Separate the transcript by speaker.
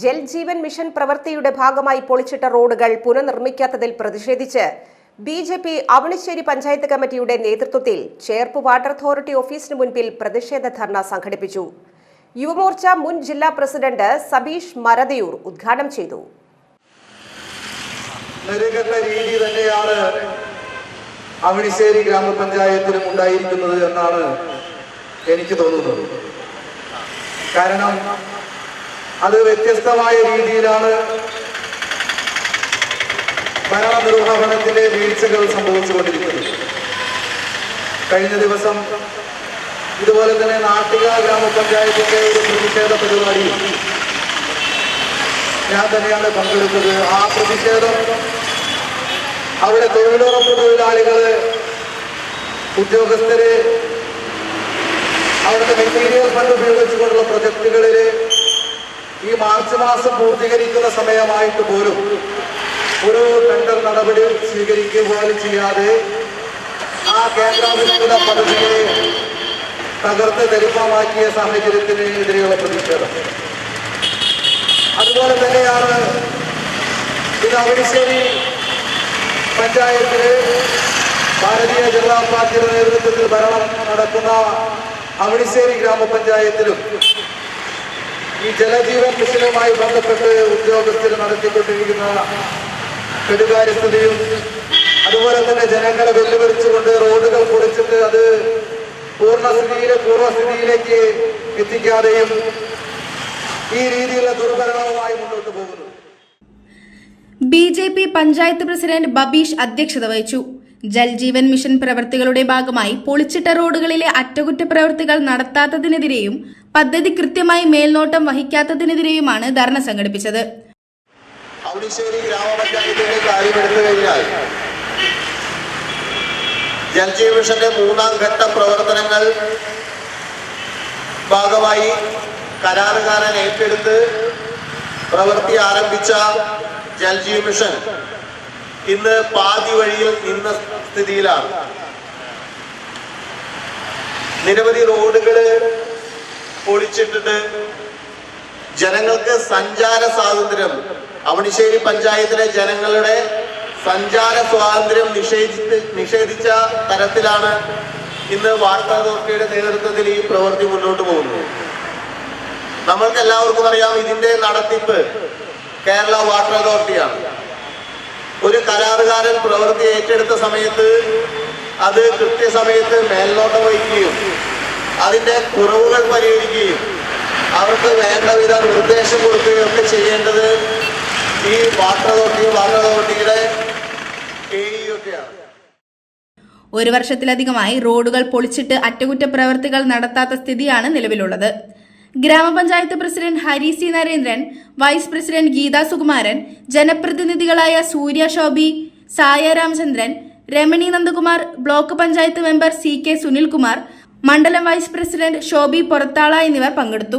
Speaker 1: Jal Jeevan mission പ്രവൃത്തിയുടെ ഭാഗമായി പൊളിച്ചിട്ട റോഡുകൾ പുനർനിർമ്മിക്കാത്തതിൽ പ്രതിഷേധിച്ച് B J P Avanissery panchayat കമ്മിറ്റിയുടെ നേതൃത്വത്തിൽ ചേർപ്പ് വാട്ടർ അതോറിറ്റി ഓഫീസിന് മുൻപിൽ പ്രതിഷേധ ധർണ സംഘടിപ്പിച്ചു. യുവമോർച്ച മുൻ ജില്ലാ പ്രസിഡന്റ് സബീഷ് മരതയൂർ ഉദ്ഘാടനം ചെയ്തു.
Speaker 2: രീതി തന്നെയാണ് അവണിശ്ശേരി ഗ്രാമപഞ്ചായത്തിലും ഉണ്ടായിരിക്കുന്നത് എന്നാണ് എനിക്ക് തോന്നുന്നത്. കാരണം അത് വ്യത്യസ്തമായ രീതിയിലാണ് ഭരണനിർവഹണത്തിലെ വീഴ്ചകൾ സംഭവിച്ചുകൊണ്ടിരിക്കുന്നത്. കഴിഞ്ഞ ദിവസം ഇതുപോലെ തന്നെ നാട്ടിക ഗ്രാമപഞ്ചായത്തിന്റെ ഒരു പ്രതിഷേധ പരിപാടി ഞാൻ തന്നെയാണ് പങ്കെടുത്തത്. ആ പ്രതിഷേധം അവിടെ തൊഴിലുറപ്പ് തൊഴിലാളികൾ ഉദ്യോഗസ്ഥര് അവിടുത്തെ മെറ്റീരിയൽ ഫണ്ട് ഉപയോഗിച്ചുകൊണ്ടുള്ള പ്രൊജക്ടുകളിൽ ഈ മാർച്ച് മാസം പൂർത്തീകരിക്കുന്ന സമയമായിട്ട് പോലും ഒരു ടെൻഡർ നടപടി സ്വീകരിക്കുക പോലും ചെയ്യാതെ ആ കേന്ദ്രാവിഷ്കൃത പദ്ധതിയെ തകർത്ത് തരിപ്പമാക്കിയ സാഹചര്യത്തിന് എതിരെയുള്ള പ്രതിഷേധം. അതുപോലെ തന്നെയാണ് ഇത് അവിശ്ശേരി പഞ്ചായത്തിൽ ഭാരതീയ ജനതാ പാർട്ടിയുടെ നേതൃത്വത്തിൽ ഭരണം നടക്കുന്ന അവിടിശ്ശേരി ഗ്രാമപഞ്ചായത്തിലും ഈ ജലജീവൻ മിഷനുമായി ബന്ധപ്പെട്ട് ഉദ്യോഗസ്ഥർ നടത്തിക്കൊണ്ടിരിക്കുന്ന കെടുകാര്യസ്ഥതയും അതുപോലെ തന്നെ ജനങ്ങളെ വെല്ലുവിളിച്ചുകൊണ്ട് റോഡുകൾ പൊളിച്ചിട്ട് അത് പൂർണസ്ഥിതിയിലെ പൂർവസ്ഥിതിയിലേക്ക് എത്തിക്കാതെയും ഈ രീതിയിലുള്ള ദുർഭരണവുമായി മുന്നോട്ട് പോകുന്നു.
Speaker 3: B J P panchayat president Babeesh അധ്യക്ഷത വഹിച്ചു. ജൽജീവൻ മിഷൻ പ്രവൃത്തികളുടെ ഭാഗമായി പൊളിച്ചിട്ട റോഡുകളിലെ അറ്റകുറ്റപ്രവൃത്തികൾ നടത്താത്തതിനെതിരെയും പദ്ധതി കൃത്യമായി മേൽനോട്ടം വഹിക്കാത്തതിനെതിരെയുമാണ് ധർണ സംഘടിപ്പിച്ചത്.
Speaker 2: ഔണിശ്ശേരി ഗ്രാമപഞ്ചായത്തിന്റെ കാര്യം എടുത്തു കഴിഞ്ഞാൽ മൂന്നാം ഘട്ട പ്രവർത്തനങ്ങൾ ഭാഗമായി കരാറുകാരൻ ഏറ്റെടുത്ത് പ്രവൃത്തി ആരംഭിച്ച ജൽജീവ മിഷൻ ഇന്ന് പാതി വഴിയിൽ നിന്ന സ്ഥിതിയിലാണ്. നിരവധി റോഡുകൾ പൊളിച്ചിട്ടിട്ട് ജനങ്ങൾക്ക് സഞ്ചാര സ്വാതന്ത്ര്യം. അവണിശ്ശേരി പഞ്ചായത്തിലെ ജനങ്ങളുടെ സഞ്ചാര സ്വാതന്ത്ര്യം നിഷേധിച്ച് നിഷേധിച്ച തരത്തിലാണ് ഇന്ന് വാർത്താ അതോറിറ്റിയുടെ നേതൃത്വത്തിൽ ഈ പ്രവൃത്തി മുന്നോട്ട് പോകുന്നത്. നമ്മൾക്ക് എല്ലാവർക്കും അറിയാം ഇതിന്റെ നടത്തിപ്പ് കേരള വാട്ടർ അതോറിറ്റിയാണ് ഒരു കരാറുകാരൻ പ്രവൃത്തി ഏറ്റെടുത്ത സമയത്ത് അത് കൃത്യസമയത്ത് മേൽനോട്ടം വഹിക്കുകയും അതിന്റെ കുറവുകൾ പരിഹരിക്കുകയും അവർക്ക് വേണ്ട വിധ നിർദ്ദേശം കൊടുക്കുകയും ഒക്കെ ചെയ്യേണ്ടത് ഈ വാട്ടർ അതോറിറ്റി വാട്ടർ അതോറിറ്റിയുടെ ഒക്കെയാണ്
Speaker 3: ഒരു വർഷത്തിലധികമായി റോഡുകൾ പൊളിച്ചിട്ട് അറ്റകുറ്റപ്രവൃത്തികൾ നടത്താത്ത സ്ഥിതിയാണ് നിലവിലുള്ളത്. Gramapanchayat president Hari C Narendran vice president Geetha Sukumaran ജനപ്രതിനിധികളായ Surya Shobhi Saya Ramachandran Ramani Nandakumar block panchayat member C K Sunilkumar മണ്ഡലം വൈസ് പ്രസിഡന്റ് ഷോബി പൊറത്താള എന്നിവർ പങ്കെടുത്തു